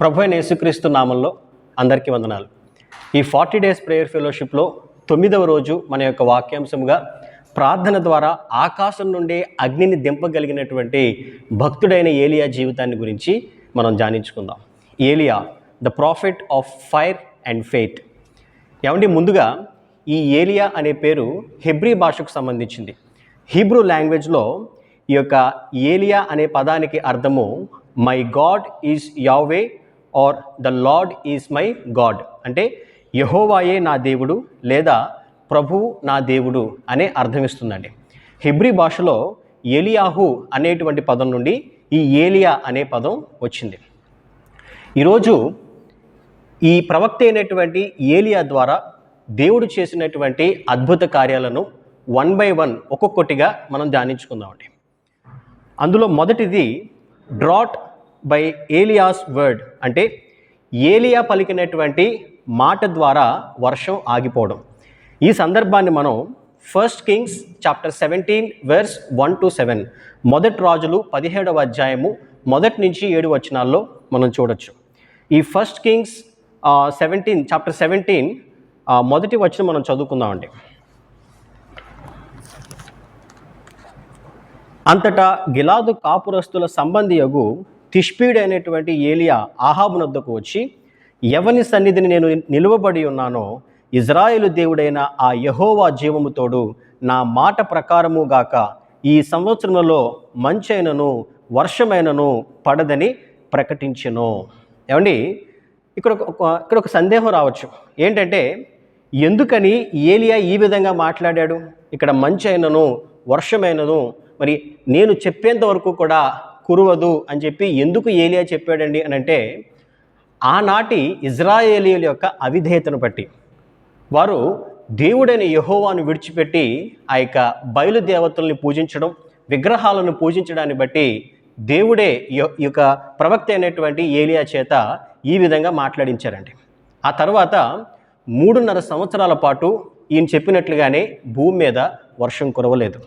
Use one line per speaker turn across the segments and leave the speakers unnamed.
ప్రభు అయిన యేసుక్రీస్తు నామంలో అందరికీ వందనాలు. ఈ ఫార్టీ డేస్ ప్రేయర్ ఫెలోషిప్లో తొమ్మిదవ రోజు మన యొక్క వాక్యాంశముగా ప్రార్థన ద్వారా ఆకాశం నుండి అగ్నిని దింపగలిగినటువంటి భక్తుడైన ఏలియా జీవితాన్ని గురించి మనం ధ్యానించుకుందాం Elijah the prophet of fire and faith ఏమండి ముందుగా ఈ ఏలియా అనే పేరు హెబ్రీ భాషకు సంబంధించింది. హీబ్రూ లాంగ్వేజ్లో ఈ యొక్క ఏలియా అనే పదానికి అర్థము my God is Yahweh or the Lord is my God అంటే యహోవాయే నా దేవుడు లేదా ప్రభువు నా దేవుడు అనే అర్థం హిబ్రి హెబ్రీ భాషలో ఏలియాహు అనేటువంటి పదం నుండి ఈ ఏలియా అనే పదం వచ్చింది. ఈరోజు ఈ ప్రవక్త అయినటువంటి ఏలియా ద్వారా దేవుడు చేసినటువంటి అద్భుత కార్యాలను వన్ బై వన్ ఒక్కొక్కటిగా మనం ధ్యానించుకుందామండి. అందులో మొదటిది డ్రాట్ బై ఏలియాస్ వర్డ్ అంటే ఏలియా పలికినటువంటి మాట ద్వారా వర్షం ఆగిపోవడం. ఈ సందర్భాన్ని మనం first Kings chapter seventeen verse one to seven మొదటి రాజులు పదిహేడవ అధ్యాయము మొదటి నుంచి ఏడు వచనాల్లో మనం చూడొచ్చు. ఈ first Kings seventeen chapter seventeen మొదటి వచనం మనం చదువుకుందామండి అంతటా గిలాదు కాపురస్తుల సంబంధియగు తిష్పీడైనటువంటి ఏలియా ఆహాబునొద్దకు వచ్చి ఎవని సన్నిధిని నేను నిలువబడి ఉన్నానో ఇజ్రాయేలు దేవుడైన ఆ యహోవా జీవముతోడు నా మాట ప్రకారము గాక ఈ సంవత్సరంలో మంచైనను వర్షమైనను పడదని ప్రకటించను. ఏమండి ఇక్కడ ఇక్కడ ఒక సందేహం రావచ్చు. ఏంటంటే ఎందుకని ఏలియా ఈ విధంగా మాట్లాడాడు? ఇక్కడ మంచి అయినను వర్షమైనను మరి నేను చెప్పేంత వరకు కూడా కురవదు అని చెప్పి ఎందుకు ఏలియా చెప్పాడండి అని అంటే ఆనాటి ఇజ్రాయేలీల యొక్క అవిధేయతను బట్టి. వారు దేవుడైన యహోవాను విడిచిపెట్టి ఆ యొక్క బయలుదేవతల్ని పూజించడం విగ్రహాలను పూజించడాన్ని బట్టి దేవుడే ఈ యొక్క ప్రవక్త అయినటువంటి ఏలియా చేత ఈ విధంగా మాట్లాడించారండి. ఆ తర్వాత మూడున్నర సంవత్సరాల పాటు ఈయన చెప్పినట్లుగానే భూమి మీద వర్షం కురవలేదు.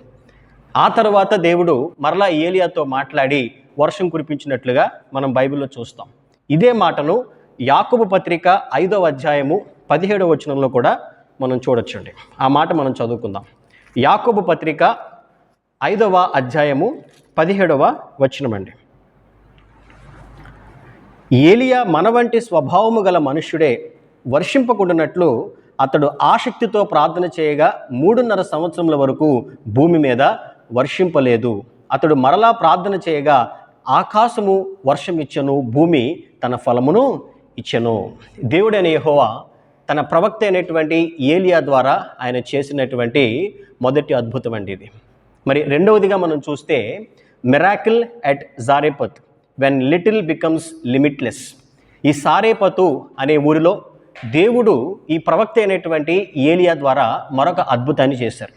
ఆ తర్వాత దేవుడు మరలా ఏలియాతో మాట్లాడి వర్షం కురిపించినట్లుగా మనం బైబిల్లో చూస్తాం. ఇదే మాటను యాకుబు పత్రిక ఐదవ అధ్యాయము పదిహేడవ వచనంలో కూడా మనం చూడొచ్చండి. ఆ మాట మనం చదువుకుందాం. యాకుబు పత్రిక ఐదవ అధ్యాయము పదిహేడవ వచనమండి. ఏలియా మన వంటి స్వభావము గల మనుష్యుడే వర్షింపకుండానట్లు అతడు ఆసక్తితో ప్రార్థన చేయగా మూడున్నర సంవత్సరముల వరకు భూమి మీద వర్షింపలేదు. అతడు మరలా ప్రార్థన చేయగా ఆకాశము వర్షం ఇచ్చెను భూమి తన ఫలమును ఇచ్చను. దేవుడైన యహోవా తన ప్రవక్త అయినటువంటి ఏలియా ద్వారా ఆయన చేసినటువంటి మొదటి అద్భుతం అండి ఇది. మరి రెండవదిగా మనం చూస్తే miracle at Zarephath when little becomes limitless. ఈ సారేపతు అనే ఊరిలో దేవుడు ఈ ప్రవక్త అయినటువంటి ఏలియా ద్వారా మరొక అద్భుతాన్ని చేశారు.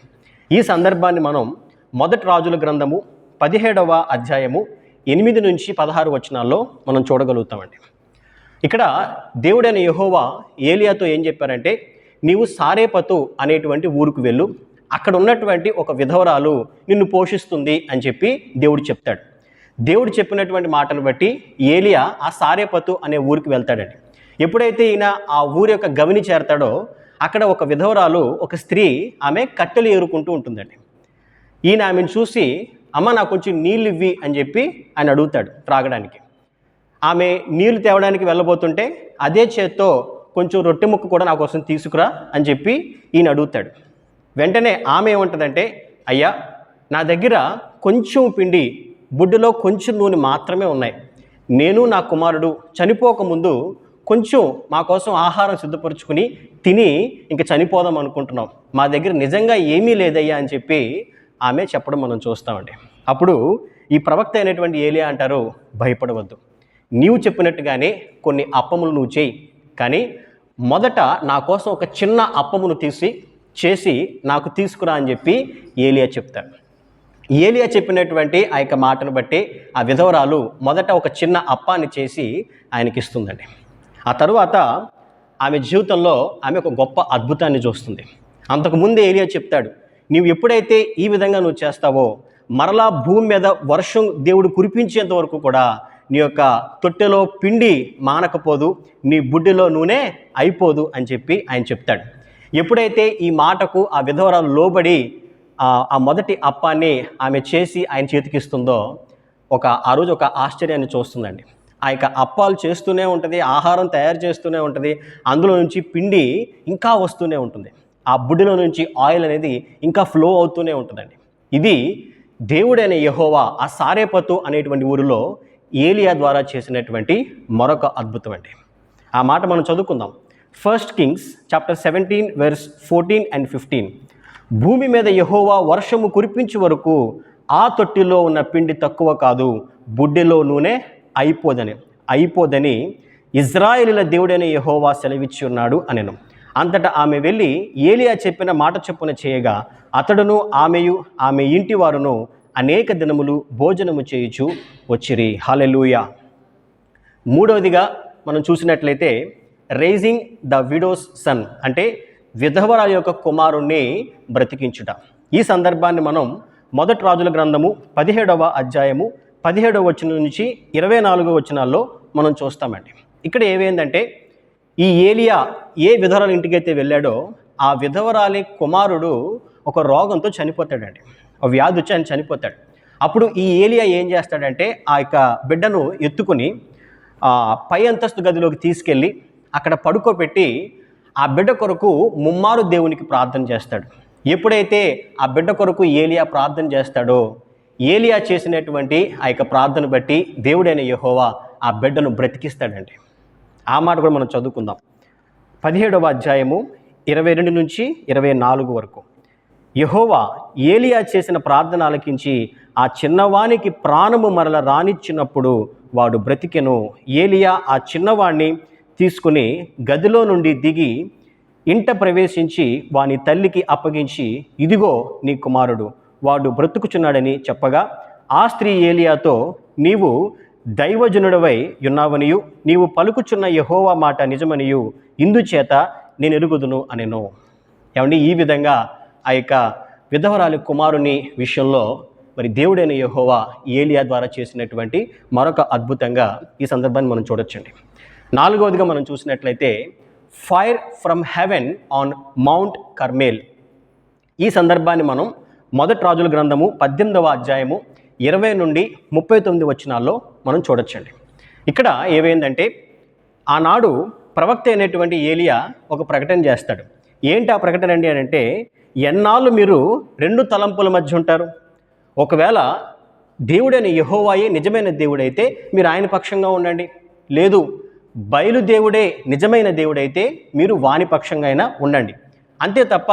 ఈ సందర్భాన్ని మనం మొదటి రాజుల గ్రంథము పదిహేడవ అధ్యాయము ఎనిమిది నుంచి పదహారు వచనాల్లో మనం చూడగలుగుతామండి. ఇక్కడ దేవుడైన యహోవా ఏలియాతో ఏం చెప్పారంటే నీవు సారేపతు అనేటువంటి ఊరుకు వెళ్ళు. అక్కడ ఉన్నటువంటి ఒక విధవరాలు నిన్ను పోషిస్తుంది అని చెప్పి దేవుడు చెప్తాడు. దేవుడు చెప్పినటువంటి మాటను బట్టి ఏలియా ఆ సారేపతు అనే ఊరికి వెళ్తాడండి. ఎప్పుడైతే ఈయన ఆ ఊరి యొక్క గవిని చేరతాడో అక్కడ ఒక విధవరాలు ఒక స్త్రీ ఆమె కట్టెలు ఏరుకుంటూ ఉంటుందండి. ఈయన ఆమెను చూసి అమ్మ నాకు కొంచెం నీళ్ళు ఇవ్వి అని చెప్పి ఆయన అడుగుతాడు త్రాగడానికి. ఆమె నీళ్ళు తేవడానికి వెళ్ళబోతుంటే అదే చేత్తో కొంచెం రొట్టె ముక్క కూడా నా కోసం తీసుకురా అని చెప్పి ఈయన అడుగుతాడు. వెంటనే ఆమె ఏమంటుందంటే అయ్యా నా దగ్గర కొంచెం పిండి బుడ్డులో కొంచెం నూనె మాత్రమే ఉన్నాయి. నేను నా కుమారుడు చనిపోకముందు కొంచెం మా కోసం ఆహారం సిద్ధపరుచుకుని తిని ఇంక చనిపోదాం అనుకుంటున్నాం. మా దగ్గర నిజంగా ఏమీ లేదయ్యా అని చెప్పి ఆమె చెప్పడం మనం చూస్తామండి. అప్పుడు ఈ ప్రవక్త అయినటువంటి ఏలియా అంటారు భయపడవద్దు. నీవు చెప్పినట్టుగానే కొన్ని అప్పములు నువ్వు చేయి. కానీ మొదట నా కోసం ఒక చిన్న అప్పమును తీసి చేసి నాకు తీసుకురా అని చెప్పి ఏలియా చెప్తాడు. ఏలియా చెప్పినటువంటి ఆ యొక్క మాటను బట్టి ఆ విధవరాలు మొదట ఒక చిన్న అప్పాన్ని చేసి ఆయనకి ఇస్తుందండి. ఆ తరువాత ఆమె జీవితంలో ఆమె ఒక గొప్ప అద్భుతాన్ని చూస్తుంది. అంతకుముందే ఏలియా చెప్తాడు నీవు ఎప్పుడైతే ఈ విధంగా నువ్వు చేస్తావో మరలా భూమి మీద వర్షం దేవుడు కురిపించేంత వరకు కూడా నీ యొక్క తొట్టెలో పిండి మానకపోదు నీ బుడ్డిలో నూనె అయిపోదు అని చెప్పి ఆయన చెప్తాడు. ఎప్పుడైతే ఈ మాటకు ఆ విధవరాలు లోబడి ఆ ఆ మొదటి అప్పాన్ని ఆమె చేసి ఆయన చేతికిస్తుందో ఒక ఆ రోజు ఒక ఆశ్చర్యాన్ని చూస్తుందండి. ఆ యొక్క అప్పాలు చేస్తూనే ఉంటుంది ఆహారం తయారు చేస్తూనే ఉంటుంది అందులో నుంచి పిండి ఇంకా వస్తూనే ఉంటుంది. ఆ బుడ్డిలో నుంచి ఆయిల్ అనేది ఇంకా ఫ్లో అవుతూనే ఉంటుందండి. ఇది దేవుడైన యహోవా ఆ సారేపతు అనేటువంటి ఊరిలో ఏలియా ద్వారా చేసినటువంటి మరొక అద్భుతం అండి. ఆ మాట మనం చదువుకుందాం. First Kings chapter seventeen verse fourteen and fifteen భూమి మీద యహోవా వర్షము కురిపించే వరకు ఆ తొట్టిలో ఉన్న పిండి తక్కువ కాదు బుడ్డెలో నూనె అయిపోదని అయిపోదని ఇజ్రాయేలీల దేవుడైన యహోవా సెలవిచ్చి ఉన్నాడు అనెను. అంతటా ఆమె వెళ్ళి ఏలియా చెప్పిన మాట చొప్పున చేయగా అతడును ఆమెయు ఆమె ఇంటి వారును అనేక దినములు భోజనము చేయుచు వచ్చిరి. హలెలూయా మూడవదిగా మనం చూసినట్లయితే రేజింగ్ ద విడోస్ సన్ అంటే విధవరాల యొక్క కుమారుణ్ణి బ్రతికించుట. ఈ సందర్భాన్ని మనం మొదటి రాజుల గ్రంథము పదిహేడవ అధ్యాయము పదిహేడవ వచనం నుంచి ఇరవై నాలుగవ వచనాల్లో మనం చూస్తామండి. ఇక్కడ ఏమైందంటే ఈ ఏలియా ఏ విధవరాల ఇంటికైతే వెళ్ళాడో ఆ విధవరాలి కుమారుడు ఒక రోగంతో చనిపోతాడండి. ఒక వ్యాధి వచ్చి ఆయన చనిపోతాడు. అప్పుడు ఈ ఏలియా ఏం చేస్తాడంటే ఆ యొక్క బిడ్డను ఎత్తుకుని పై అంతస్తు గదిలోకి తీసుకెళ్ళి అక్కడ పడుకోబెట్టి ఆ బిడ్డ కొరకు ముమ్మారు దేవునికి ప్రార్థన చేస్తాడు. ఎప్పుడైతే ఆ బిడ్డ కొరకు ఏలియా ప్రార్థన చేస్తాడో ఏలియా చేసినటువంటి ఆ యొక్క ప్రార్థన బట్టి దేవుడైన యహోవా ఆ బిడ్డను బ్రతికిస్తాడండి. ఆ మాట కూడా మనం చదువుకుందాం. పదిహేడవ అధ్యాయము ఇరవై రెండు నుంచి ఇరవై నాలుగు వరకు. యహోవా ఏలియా చేసిన ప్రార్థన ఆలకించి ఆ చిన్నవానికి ప్రాణము మరల రానిచ్చినప్పుడు వాడు బ్రతికెను. ఏలియా ఆ చిన్నవాణ్ణి తీసుకుని గదిలో నుండి దిగి ఇంట ప్రవేశించి వాని తల్లికి అప్పగించి ఇదిగో నీ కుమారుడు వాడు బ్రతుకుచున్నాడని చెప్పగా ఆ స్త్రీ ఏలియాతో నీవు దైవజనుడవై ఉన్నావనియు నీవు పలుకుచున్న యహోవా మాట నిజమనియు ఇందుచేత నేను ఎరుగుదును అనెను. ఏమండి ఈ విధంగా ఆ యొక్క విధవరాలి కుమారుని విషయంలో మరి దేవుడైన యహోవా ఏలియా ద్వారా చేసినటువంటి మరొక అద్భుతంగా ఈ సందర్భాన్ని మనం చూడొచ్చండి. నాలుగవదిగా మనం చూసినట్లయితే fire from heaven on Mount Carmel ఈ సందర్భాన్ని మనం మొదటి రాజుల గ్రంథము పద్దెనిమిదవ అధ్యాయము ఇరవై నుండి ముప్పై తొమ్మిది వచ్చినాల్లో మనం చూడొచ్చండి. ఇక్కడ ఏమైందంటే ఆనాడు ప్రవక్త అయినటువంటి ఏలియా ఒక ప్రకటన చేస్తాడు. ఏంటి ఆ ప్రకటన అండి అని అంటే ఎన్నాళ్ళు మీరు రెండు తలంపుల మధ్య ఉంటారు? ఒకవేళ దేవుడైన యహోవాయే నిజమైన దేవుడైతే మీరు ఆయన పక్షంగా ఉండండి. లేదు బయలుదేవుడే నిజమైన దేవుడైతే మీరు వాని పక్షంగా అయినా ఉండండి. అంతే తప్ప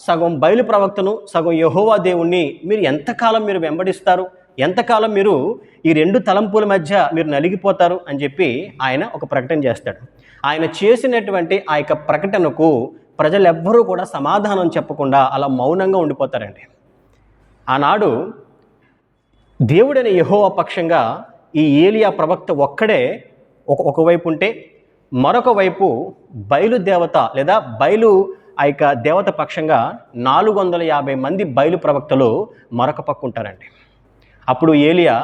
సగం బయలు ప్రవక్తను సగం యహోవా దేవుణ్ణి మీరు ఎంతకాలం మీరు వెంబడిస్తారు? ఎంతకాలం మీరు ఈ రెండు తలంపుల మధ్య మీరు నలిగిపోతారు అని చెప్పి ఆయన ఒక ప్రకటన చేస్తాడు. ఆయన చేసినటువంటి ఆ యొక్క ప్రకటనకు ప్రజలెవ్వరూ కూడా సమాధానం చెప్పకుండా అలా మౌనంగా ఉండిపోతారండి. ఆనాడు దేవుడైన యహోవ పక్షంగా ఈ ఏలియా ప్రవక్త ఒక్కడే ఒక ఒకవైపు ఉంటే మరొక వైపు బయలు దేవత లేదా బయలు ఆ యొక్క దేవత పక్షంగా నాలుగు వందల యాభై మంది బయలు ప్రవక్తలు మరొక పక్క ఉంటారండి. అప్పుడు ఏలియా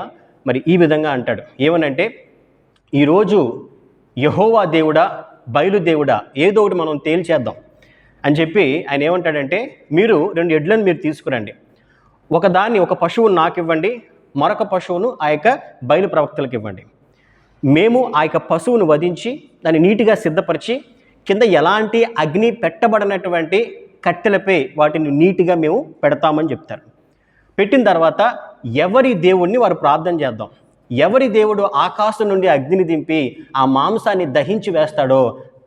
మరి ఈ విధంగా అంటాడు. ఏమనంటే ఈరోజు యహోవా దేవుడా బయలుదేవుడా ఏదో ఒకటి మనం తేల్చేద్దాం అని చెప్పి ఆయన ఏమంటాడంటే మీరు రెండు ఎడ్లను మీరు తీసుకురండి. ఒకదాన్ని ఒక పశువును నాకు ఇవ్వండి మరొక పశువును ఆ యొక్క బయలు ప్రవక్తలకు ఇవ్వండి. మేము ఆ యొక్క పశువును వధించి దాన్ని నీట్గా సిద్ధపరిచి కింద ఎలాంటి అగ్ని పెట్టబడినటువంటి కట్టెలపై వాటిని నీట్గా మేము పెడతామని చెప్తారు. పెట్టిన తర్వాత ఎవరి దేవుణ్ణి వారు ప్రార్థన చేద్దాం? ఎవరి దేవుడు ఆకాశం నుండి అగ్నిని దింపి ఆ మాంసాన్ని దహించి వేస్తాడో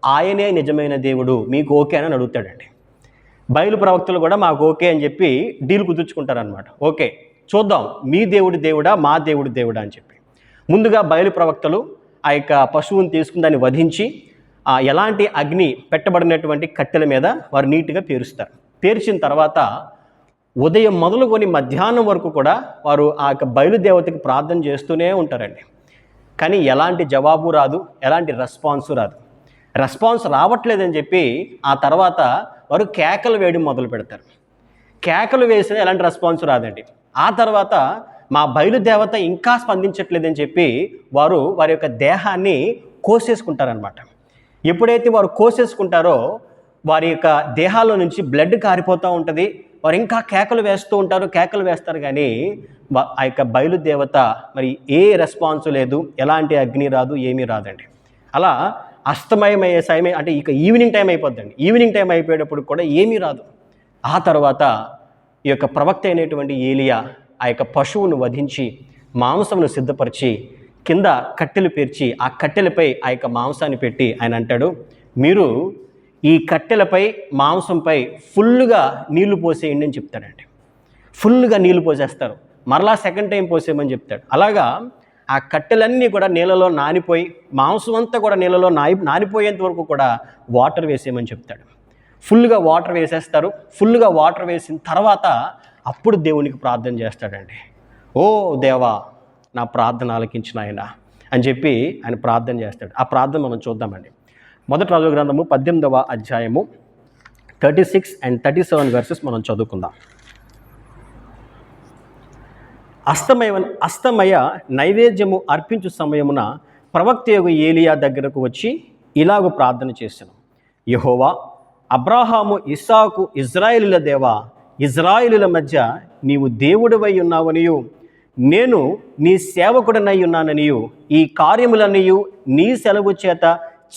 ఆయనే నిజమైన దేవుడు మీకు ఓకే అని అడుగుతాడండి. బయలు ప్రవక్తలు కూడా మాకు ఓకే అని చెప్పి డీల్ కుదుర్చుకుంటారనమాట ఓకే చూద్దాం మీ దేవుడి దేవుడా మా దేవుడి దేవుడా అని చెప్పి. ముందుగా బయలు ప్రవక్తలు ఆ యొక్క పశువుని తీసుకుని దాన్ని వధించి ఆ ఎలాంటి అగ్ని పెట్టబడినటువంటి కట్టెల మీద వారు నీట్గా పేరుస్తారు. పేర్చిన తర్వాత ఉదయం మొదలుకొని మధ్యాహ్నం వరకు కూడా వారు ఆ యొక్క బయలుదేవతకి ప్రార్థన చేస్తూనే ఉంటారండి. కానీ ఎలాంటి జవాబు రాదు ఎలాంటి రెస్పాన్స్ రాదు. రెస్పాన్స్ రావట్లేదని చెప్పి ఆ తర్వాత వారు కేకలు వేయడం మొదలు పెడతారు. కేకలు వేసినా ఎలాంటి రెస్పాన్స్ రాదండి. ఆ తర్వాత మా బయలుదేవత ఇంకా స్పందించట్లేదని చెప్పి వారు వారి యొక్క దేహాన్ని కోసేసుకుంటారనమాట ఎప్పుడైతే వారు కోసేసుకుంటారో వారి యొక్క దేహాల్లో నుంచి బ్లడ్ కారిపోతూ ఉంటుంది. వారు ఇంకా కేకలు వేస్తూ ఉంటారు కేకలు వేస్తారు కానీ ఆ యొక్క బయలుదేవత మరి ఏ రెస్పాన్స్ లేదు ఎలాంటి అగ్ని రాదు ఏమీ రాదండి. అలా అస్తమయమయ్యే సమయం అంటే ఇక ఈవినింగ్ టైం అయిపోద్దండి. ఈవినింగ్ టైం అయిపోయేటప్పుడు కూడా ఏమీ రాదు. ఆ తర్వాత ఈ యొక్క ప్రవక్త అయినటువంటి ఏలియా ఆ యొక్క పశువును వధించి మాంసమును సిద్ధపరిచి కింద కట్టెలు పేర్చి ఆ కట్టెలపై ఆ యొక్క మాంసాన్ని పెట్టి ఆయన అంటాడు మీరు ఈ కట్టెలపై మాంసంపై ఫుల్గా నీళ్ళు పోసేయండి అని చెప్తాడండి. ఫుల్గా నీళ్ళు పోసేస్తారు. మరలా సెకండ్ టైం పోసేయమని చెప్తాడు. అలాగా ఆ కట్టెలన్నీ కూడా నీళ్ళలో నానిపోయి మాంసం అంతా కూడా నీళ్ళలో నాని నానిపోయేంత వరకు కూడా వాటర్ వేసేయమని చెప్తాడు. ఫుల్గా వాటర్ వేసేస్తారు. ఫుల్గా వాటర్ వేసిన తర్వాత అప్పుడు దేవునికి ప్రార్థన చేస్తాడండి. ఓ దేవా నా ప్రార్థన ఆలకించిన ఆయన అని చెప్పి ఆయన ప్రార్థన చేస్తాడు. ఆ ప్రార్థన మనం చూద్దామండి. మొదటి రాజు గ్రంథము పద్దెనిమిదవ అధ్యాయము thirty six and thirty seven verses మనం చదువుకుందాం. అస్తమయ అస్తమయ నైవేద్యము అర్పించు సమయమున ప్రవక్త యొక్క ఏలియా దగ్గరకు వచ్చి ఇలాగ ప్రార్థన చేశాను యహోవా అబ్రాహాము ఇస్సాకు ఇజ్రాయిలుల దేవా ఇజ్రాయిలుల మధ్య నీవు దేవుడివై ఉన్నావనియు నేను నీ సేవకుడనై ఉన్నాననియు ఈ కార్యములనియు నీ సెలవు చేత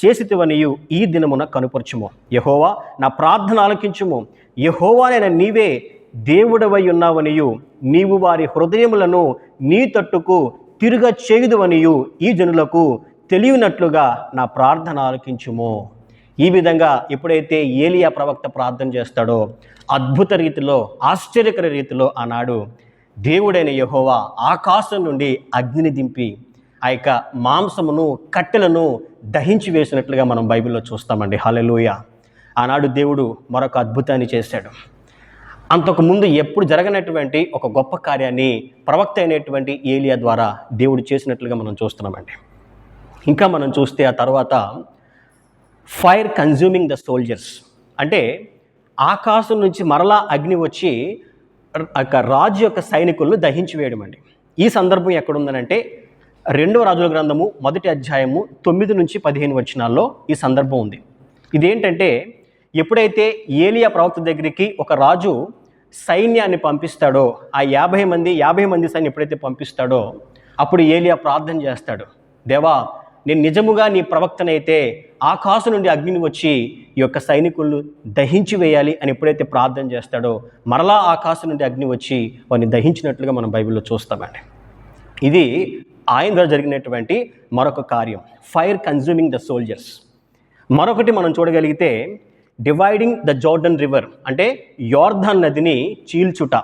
చేసితివనియు ఈ దినమున కనుపరచుము. యహోవా నా ప్రార్థన ఆలకించుము. యహోవానైన నీవే దేవుడవై ఉన్నావనియు. నీవు వారి హృదయములను నీ తట్టుకు తిరుగ చేయుదువనియు ఈ జనులకు తెలియనట్లుగా నా ప్రార్థన ఆలకించుము. ఈ విధంగా ఎప్పుడైతే ఏలియా ప్రవక్త ప్రార్థన చేస్తాడో అద్భుత రీతిలో ఆశ్చర్యకర రీతిలో ఆనాడు దేవుడైన యహోవా ఆకాశం నుండి అగ్నిని దింపి ఆ యొక్క మాంసమును కట్టెలను దహించి వేసినట్లుగా మనం బైబిల్లో చూస్తామండి. హల్లెలూయా. ఆనాడు దేవుడు మరొక అద్భుతాన్ని చేశాడు. అంతకుముందు ఎప్పుడు జరగనటువంటి ఒక గొప్ప కార్యాన్ని ప్రవక్త అయినటువంటి ఏలియా ద్వారా దేవుడు చేసినట్లుగా మనం చూస్తున్నామండి. ఇంకా మనం చూస్తే ఆ తర్వాత ఫైర్ కన్జ్యూమింగ్ ద సోల్జర్స్. అంటే ఆకాశం నుంచి మరలా అగ్ని వచ్చి రాజు యొక్క సైనికులను దహించి వేయడం అండి ఈ సందర్భం ఎక్కడుందనంటే రెండవ రాజుల గ్రంథము మొదటి అధ్యాయము తొమ్మిది నుంచి పదిహేను వచనాల్లో ఈ సందర్భం ఉంది. ఇదేంటంటే ఎప్పుడైతే ఏలియా ప్రవక్త దగ్గరికి ఒక రాజు సైన్యాన్ని పంపిస్తాడో ఆ యాభై మంది యాభై మంది సైన్యం ఎప్పుడైతే పంపిస్తాడో అప్పుడు ఏలియా ప్రార్థన చేస్తాడు. దేవా నేను నిజముగా నీ ప్రవక్తనైతే ఆకాశం నుండి అగ్నిని వచ్చి ఈ యొక్క సైనికులను దహించి వేయాలి అని ఎప్పుడైతే ప్రార్థన చేస్తాడో మరలా ఆకాశం నుండి అగ్ని వచ్చి వారిని దహించినట్లుగా మనం బైబిల్లో చూస్తామండి. ఇది ఆయన ద్వారా జరిగినటువంటి మరొక కార్యం ఫైర్ కన్జ్యూమింగ్ ద సోల్జర్స్ మరొకటి మనం చూడగలిగితే డివైడింగ్ ద జోర్డన్ రివర్ అంటే యోర్ధన్ నదిని చీల్చుట.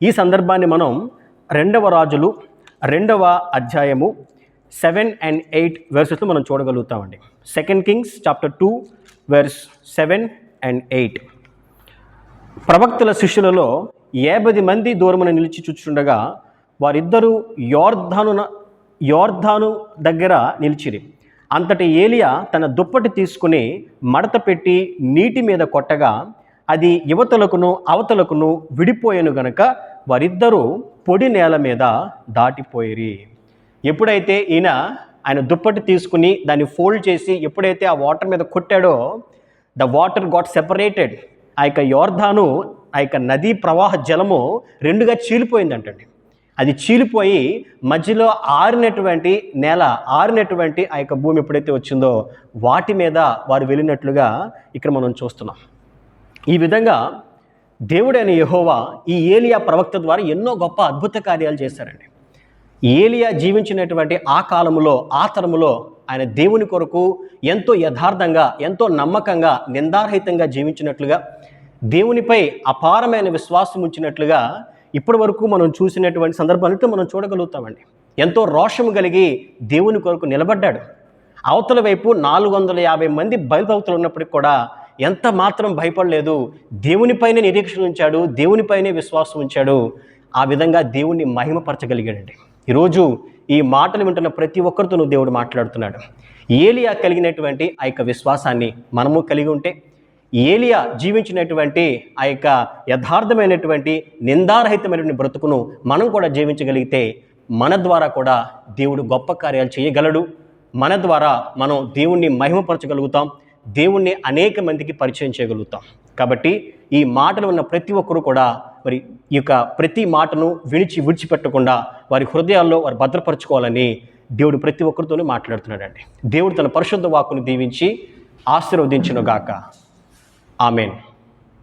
ఈ సందర్భాన్ని మనం రెండవ రాజులు రెండవ అధ్యాయము సెవెన్ అండ్ ఎయిట్ వెర్సెస్లో మనం చూడగలుగుతామండి. Second Kings chapter two verse seven and eight ప్రవక్తల శిష్యులలో యాభై మంది దూరమున నిలిచి చూచుండగా వారిద్దరూ యోర్ధానున యోర్ధాను దగ్గర నిలిచిరి. అంతటి ఏలియా తన దుప్పటి తీసుకుని మడత పెట్టి నీటి మీద కొట్టగా అది యువతలకును అవతలకును విడిపోయాను గనక వారిద్దరూ పొడి నేల మీద దాటిపోయిరి. ఎప్పుడైతే ఈయన ఆయన దుప్పటి తీసుకుని దాన్ని ఫోల్డ్ చేసి ఎప్పుడైతే ఆ వాటర్ మీద కొట్టాడో ద వాటర్ గాట్ సెపరేటెడ్. ఆ యొక్క యోర్ధాను ఆ యొక్క నదీ ప్రవాహ జలము రెండుగా చీలిపోయిందంటండి. అది చీలిపోయి మధ్యలో ఆరినటువంటి నేల ఆరినటువంటి ఆ యొక్క భూమి ఎప్పుడైతే వచ్చిందో వాటి మీద వారు వెళ్ళినట్లుగా ఇక్కడ మనం చూస్తున్నాం. ఈ విధంగా దేవుడైన యహోవా ఈ ఏలియా ప్రవక్త ద్వారా ఎన్నో గొప్ప అద్భుత కార్యాలు చేశారండి. ఏలియా జీవించినటువంటి ఆ కాలములో ఆ తరములో ఆయన దేవుని కొరకు ఎంతో యథార్థంగా ఎంతో నమ్మకంగా నిందారహితంగా జీవించినట్లుగా దేవునిపై అపారమైన విశ్వాసం ఉంచినట్లుగా ఇప్పటి వరకు మనం చూసినటువంటి సందర్భాలతో మనం చూడగలుగుతామండి. ఎంతో రోషము కలిగి దేవుని కొరకు నిలబడ్డాడు. అవతల వైపు నాలుగు వందల యాభై మంది బయలుదేవతలు ఉన్నప్పటికీ కూడా ఎంత మాత్రం భయపడలేదు. దేవునిపైనే నిరీక్షణ ఉంచాడు దేవునిపైనే విశ్వాసం ఉంచాడు. ఆ విధంగా దేవుణ్ణి మహిమపరచగలిగాడండి. ఈరోజు ఈ మాటలు వింటున్న ప్రతి ఒక్కరితోనూ దేవుడు మాట్లాడుతున్నాడు. ఏలియా కలిగినటువంటి ఆ యొక్క విశ్వాసాన్ని మనము కలిగి ఉంటే ఏలియా జీవించినటువంటి ఆ యొక్క యథార్థమైనటువంటి నిందారహితమైనటువంటి బ్రతుకును మనం కూడా జీవించగలిగితే మన ద్వారా కూడా దేవుడు గొప్ప కార్యాలు చేయగలడు. మన ద్వారా మనం దేవుణ్ణి మహిమపరచగలుగుతాం. దేవుణ్ణి అనేక మందికి పరిచయం చేయగలుగుతాం. కాబట్టి ఈ మాటలు ఉన్న ప్రతి ఒక్కరూ కూడా మరి ఈ యొక్క ప్రతి మాటను విడిచి విడిచిపెట్టకుండా వారి హృదయాల్లో వారు భద్రపరచుకోవాలని దేవుడు ప్రతి ఒక్కరితోనూ మాట్లాడుతున్నాడండి. దేవుడు తన పరిశుద్ధ వాక్కును దీవించి ఆశీర్వదించును గాక ఆమెన్.